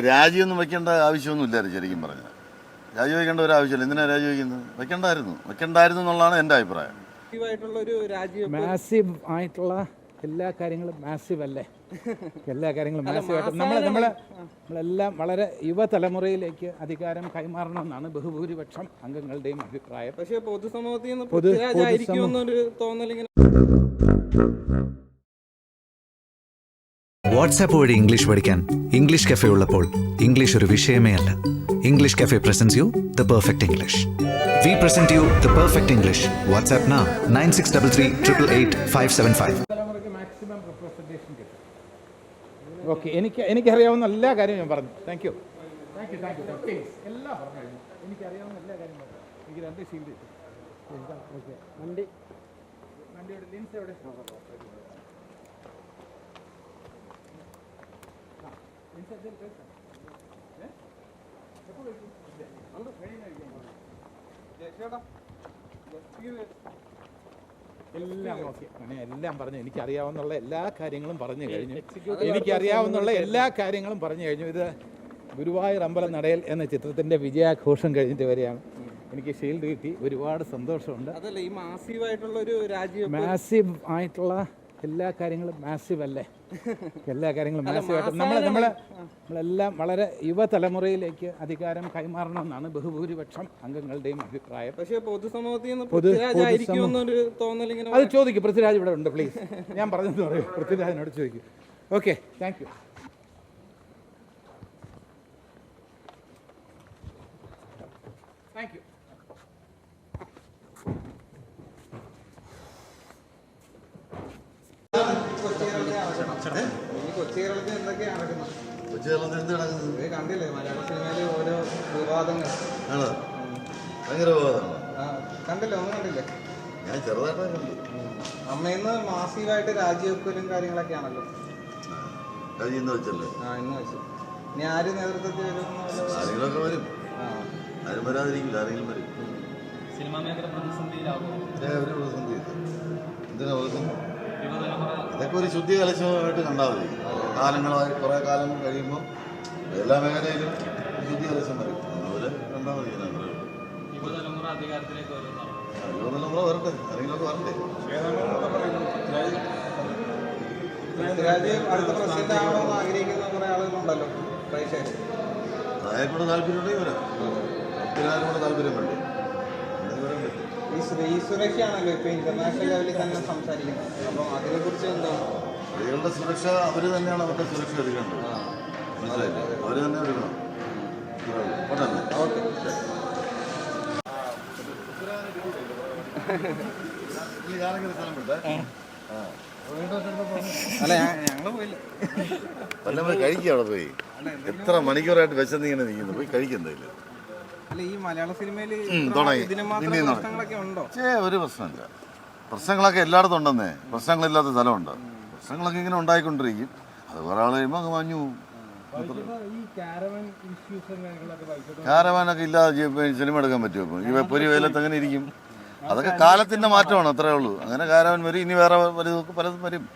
രാജിയൊന്നും വെക്കേണ്ട ആവശ്യമൊന്നും ഇല്ലായിരുന്നു ശരിക്കും പറഞ്ഞാൽ. രാജി വയ്ക്കേണ്ട ഒരു ആവശ്യമില്ല. എന്തിനാണ് രാജി വയ്ക്കുന്നത് വെക്കേണ്ടായിരുന്നു. വെക്കേണ്ടായിരുന്നു എന്നുള്ളതാണ് എന്റെ അഭിപ്രായം. ആയിട്ടുള്ള ഒരു രാജ്യം മാസീവ് ആയിട്ടുള്ള എല്ലാ കാര്യങ്ങളും മാസീവ് അല്ലേ? എല്ലാ കാര്യങ്ങളും മാസീവ് ആയിട്ട് നമ്മൾ നമ്മൾ നമ്മളെല്ലാം വളരെ യുവതലമുറയിലേക്ക് അധികാരം കൈമാറണം എന്നാണ് ബഹുഭൂരിപക്ഷം അംഗങ്ങളുടെയും അഭിപ്രായം. പക്ഷേ പൊതുസമൂഹത്തിൽ നിന്ന് പൊതു- തോന്നലിങ്ങനെ വാട്സാപ്പ് വഴി ഇംഗ്ലീഷ് പഠിക്കാൻ ഇംഗ്ലീഷ് കഫേ ഉള്ളപ്പോൾ ഇംഗ്ലീഷ് ഒരു വിഷയമേ അല്ല. English cafe presents you the perfect English we present you the perfect English WhatsApp നാ nine six double three triple eight five seven five okay എനിക്ക് എനിക്കറിയാവുന്ന എല്ലാ കാര്യവും ഞാൻ പറഞ്ഞു. Thank you thank you thank you എല്ലാ പറഞ്ഞു എനിക്കറിയാവുന്ന എല്ലാ കാര്യവും പറഞ്ഞു. എനിക്ക് രണ്ട് ഷീൽഡ് ഓക്കെ വണ്ടി വണ്ടിയുടെ ലിൻസ് എവിടെ ആ, ലിൻസ് എവിടെ കഴിച്ചോ? ഏ? എപ്പോൾ കഴിച്ചു? ഇല്ല. ഉണ്ട്. കഴിഞ്ഞ് കഴിക്കാൻ പോകുന്നു. എല്ലാം ഓക്കെ അങ്ങനെ എല്ലാം പറഞ്ഞു. എനിക്കറിയാവുന്നുള്ള എല്ലാ കാര്യങ്ങളും പറഞ്ഞു കഴിഞ്ഞു. എനിക്കറിയാവുന്നുള്ള എല്ലാ കാര്യങ്ങളും പറഞ്ഞു കഴിഞ്ഞു. ഇത് ഗുരുവായൂർ അമ്പലം നടയൽ എന്ന ചിത്രത്തിന്റെ വിജയാഘോഷം കഴിഞ്ഞിട്ട് വരെയാണ്. എനിക്ക് ഷീൽഡ് കിട്ടി. ഒരുപാട് സന്തോഷമുണ്ട്. അതല്ല ഈ മാസീവ് ആയിട്ടുള്ള എല്ലാ കാര്യങ്ങളും മാസീവ് അല്ലേ? എല്ലാ കാര്യങ്ങളും മാസീവ് ആയിട്ട് നമ്മൾ നമ്മൾ നമ്മളെല്ലാം വളരെ യുവതലമുറയിലേക്ക് അധികാരം കൈമാറണം എന്നാണ് ബഹുഭൂരിപക്ഷം അംഗങ്ങളുടെയും അഭിപ്രായം. പക്ഷേ പൊതുസമൂഹത്തിൽ അത് ചോദിക്കും പൃഥ്വിരാജ് ഇവിടെ ഉണ്ട് പ്ലീസ് ഞാൻ പറഞ്ഞെന്ന് പറയൂ പൃഥ്വിരാജിനോട് ചോദിക്കും. Okay thank you thank you ഈ കൊച്ചി കേരളത്തിൽ എന്തൊക്കെയാ നടക്കുന്നത്? കൊച്ചു കേരളത്തിൽ എന്ത് നടക്കുന്നത്? കണ്ടില്ലേ മലയാള സിനിമയിൽ ഓരോ വിവാദങ്ങൾ. ആണ്? ഭയങ്കര വിവാദമാണ് കണ്ടില്ലേ ഒന്നും കണ്ടില്ലേ? ഞാൻ ചെറുതായിട്ടാണ് കണ്ടു അമ്മയിന്ന് മാസീവായിട്ട് രാജിവെക്കലും കാര്യങ്ങളൊക്കെ ആണല്ലോ രാജിന്ന് വെച്ചല്ലേ? ആ ഇന്ന് വെച്ചു. ഇനി ആര് നേതൃത്വത്തിൽ വല്ല- ആരെങ്കിലുമൊക്കെ വരും. ആ. ആരും വരാതിരിക്കില്ല ആരെങ്കിലും വരും. സിനിമാ മേഖല പ്രതിസന്ധിയിലാകും ഒരു പ്രതിസന്ധി. എന്തിനാ പ്രതിസന്ധി? ഇതൊക്കെ ഒരു ശുദ്ധി കലശമായിട്ട് കണ്ടാൽ മതി. കാലങ്ങളായി കുറേ കാലം കഴിയുമ്പോൾ എല്ലാ മേഖലയിലും ശുദ്ധി കലശം വരും. അതുപോലെ കണ്ടാൽ മതി. യുവതലമുറ അധികാരത്തിലേക്ക് വരട്ടെ. ആരെങ്കിലുമൊക്കെ വരട്ടെ. അടുത്ത പ്രസിഡന്റ് ആവണമെന്ന് ആഗ്രഹിക്കുന്ന കുറേ ആളുകളുണ്ടല്ലോ. പ്രേക്ഷകർ അതായെക്കൂടെ താല്പര്യമുണ്ടെങ്കിൽ വരാം. ഒത്തിരി കൂടെ താല്പര്യം വേണ്ടേ സ്ത്രീ സുരക്ഷയാണല്ലോ ഇപ്പൊ ഇന്റർനാഷണൽ ലെവലിൽ തന്നെ സംസാരിക്കുന്നത്. അപ്പം അതിനെ കുറിച്ച് എന്തോ? സ്ത്രീകളുടെ സുരക്ഷ അവർ തന്നെയാണ് അവരുടെ സുരക്ഷ എടുക്കേണ്ടത് മനസ്സിലായില്ലേ? അവർ തന്നെ എടുക്കണം ഇത്രേ ഉള്ളൂ. പോട്ടെ എന്നാ. ഓക്കെ അല്ല ഞങ്ങൾ പോയില്ല. വല്ലതും പോയി കഴിക്കുക അവിടെ പോയി. എത്ര മണിക്കൂറായിട്ട് വെച്ചെന്നിങ്ങനെ നിൽക്കുന്നു? പോയി കഴിക്കുന്നില്ല അല്ല ഈ മലയാള സിനിമയിൽ തുടങ്ങി. ചേ ഒരു പ്രശ്നമില്ല. പ്രശ്നങ്ങളൊക്കെ എല്ലായിടത്തും ഉണ്ടെന്നേ. പ്രശ്നങ്ങളില്ലാത്ത സ്ഥലമുണ്ട്. പ്രശ്നങ്ങളൊക്കെ ഇങ്ങനെ ഉണ്ടായിക്കൊണ്ടിരിക്കും. അത് കുറേ ആൾ കഴിയുമ്പോൾ അങ്ങ് മാഞ്ഞു പോകും. കാരവാനൊക്കെ ഇല്ലാതെ സിനിമ എടുക്കാൻ പറ്റുമോ ഇപ്പം? ഈ പൊരി വെയിലത്ത് അങ്ങനെ ഇരിക്കും. അതൊക്കെ കാലത്തിന്റെ മാറ്റമാണ് അത്രേ ഉള്ളൂ. അങ്ങനെ കാരവൻ വരും ഇനി വേറെ വലുതൊക്കെ പലതും വരും.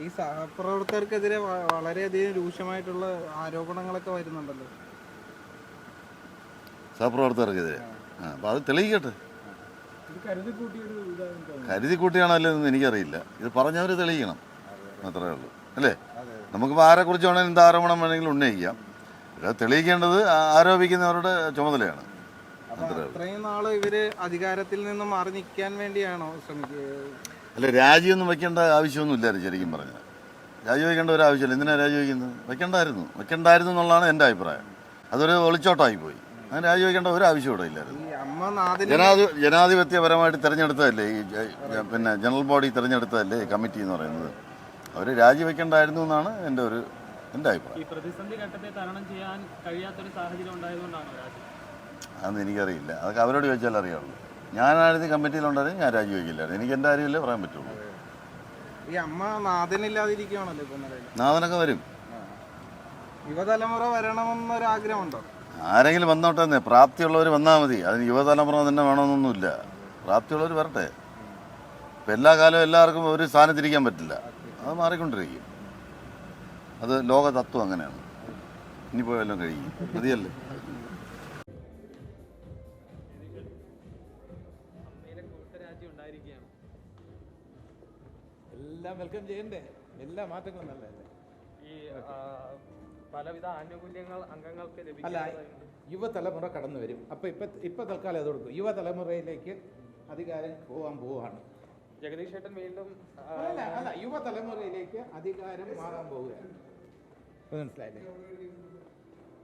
ഈ സഹപ്രവർത്തകർക്കെതിരെ വളരെയധികം രൂക്ഷമായിട്ടുള്ള ആരോപണങ്ങളൊക്കെ വരുന്നുണ്ടല്ലോ. സഹപ്രവർത്തകർക്കെതിരെ. ആ അപ്പം അത് തെളിയിക്കട്ടെ. കരുതി കൂട്ടിയാണോ അല്ലെന്ന് എനിക്കറിയില്ല. ഇത് പറഞ്ഞവർ തെളിയിക്കണം. അത്രേ ഉള്ളൂ. അല്ലേ? നമുക്കിപ്പോൾ ആരെക്കുറിച്ച് വേണമെങ്കിൽ എന്ത് ആരോപണം വേണമെങ്കിലും ഉന്നയിക്കാം. ഇത് തെളിയിക്കേണ്ടത് ആരോപിക്കുന്നവരുടെ ചുമതലയാണ്. അത്രയും ഇവർ അധികാരത്തിൽ നിന്ന് മാറി നിൽക്കാൻ വേണ്ടിയാണോ അല്ല രാജിയൊന്നും വെക്കേണ്ട ആവശ്യമൊന്നും ഇല്ലായിരുന്നു ശരിക്കും പറഞ്ഞാൽ. രാജി വയ്ക്കേണ്ട ഒരു ആവശ്യമില്ല. എന്തിനാണ് രാജി വയ്ക്കുന്നത് വെക്കേണ്ടായിരുന്നു. വെക്കണ്ടായിരുന്നു എന്നുള്ളതാണ് എന്റെ അഭിപ്രായം. അതൊരു ഒളിച്ചോട്ടമായി പോയി. അങ്ങനെ രാജിവെക്കേണ്ട ഒരു ആവശ്യം ഇവിടെ ഇല്ലായിരുന്നു. ജനാധി ജനാധിപത്യപരമായിട്ട് തിരഞ്ഞെടുത്തതല്ലേ? ഈ ജ- പിന്നെ ജനറൽ ബോഡി തിരഞ്ഞെടുത്തതല്ലേ ഈ കമ്മിറ്റി എന്ന് പറയുന്നത്? അവർ രാജിവെക്കേണ്ടായിരുന്നു എന്നാണ് എന്റെ ഒരു എന്റെ അഭിപ്രായം. ഈ പ്രതിസന്ധി ഘട്ടത്തെ തരണം ചെയ്യാൻ കഴിയാത്തൊരു സാഹചര്യം ഉണ്ടായതുകൊണ്ടാണോ അതൊന്നും എനിക്കറിയില്ല. അതൊക്കെ അവരോട് ചോദിച്ചാൽ അറിയാവുള്ളൂ. ഞാനായിരുന്നു കമ്മിറ്റിയിലുണ്ടായിരുന്നു ഞാൻ രാജിവെക്കില്ലായിരുന്നു. എനിക്ക് എന്റെ കാര്യമല്ലേ പറയാൻ പറ്റുള്ളൂ. ഈ അമ്മ നാഥനില്ലാതിരിക്കുകയാണല്ലോ ഇപ്പൊ നിലവിൽ നാഥനൊക്കെ വരും. യുവതലമുറ വരണമെന്നൊരാഗ്രഹമുണ്ടോ? ആരെങ്കിലും വന്നോട്ടെ പ്രാപ്തിയുള്ളവർ വന്നാൽ മതി. അതിന് യുവതലമുറ തന്നെ വേണമെന്നൊന്നുമില്ല. പ്രാപ്തിയുള്ളവർ വരട്ടെ. ഇപ്പം എല്ലാ കാലവും എല്ലാവർക്കും ഒരു സ്ഥാനത്തിരിക്കാൻ പറ്റില്ല. അത് മാറിക്കൊണ്ടിരിക്കും. അത് ലോക തത്വം അങ്ങനെയാണ്. ഇനി പോയെല്ലാം കഴിയും. മതിയല്ലേ? എല്ലാം വെൽക്കം ചെയ്യണ്ടേ? എല്ലാ മാറ്റങ്ങളും നല്ലതല്ലേ? ഈ ആ, പലവിധ ആനുകൂല്യങ്ങൾ അംഗങ്ങൾക്ക് അല്ല യുവതലമുറ കടന്നു വരും. അപ്പോൾ ഇപ്പം ഇപ്പം തൽക്കാലം അത് കൊടുക്കും. യുവതലമുറയിലേക്ക് അധികാരം പോകാൻ പോവുകയാണ് ജഗദീഷ് ഏട്ടൻ വീണ്ടും അല്ല അല്ല യുവതലമുറയിലേക്ക് അധികാരം മാറാൻ പോവുകയാണ്. ഇപ്പൊ മനസ്സിലായില്ലേ?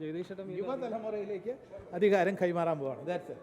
ജഗദീഷ് ഏട്ടൻ യുവതലമുറയിലേക്ക് അധികാരം കൈമാറാൻ പോവാണ്. ദാറ്റ്സ്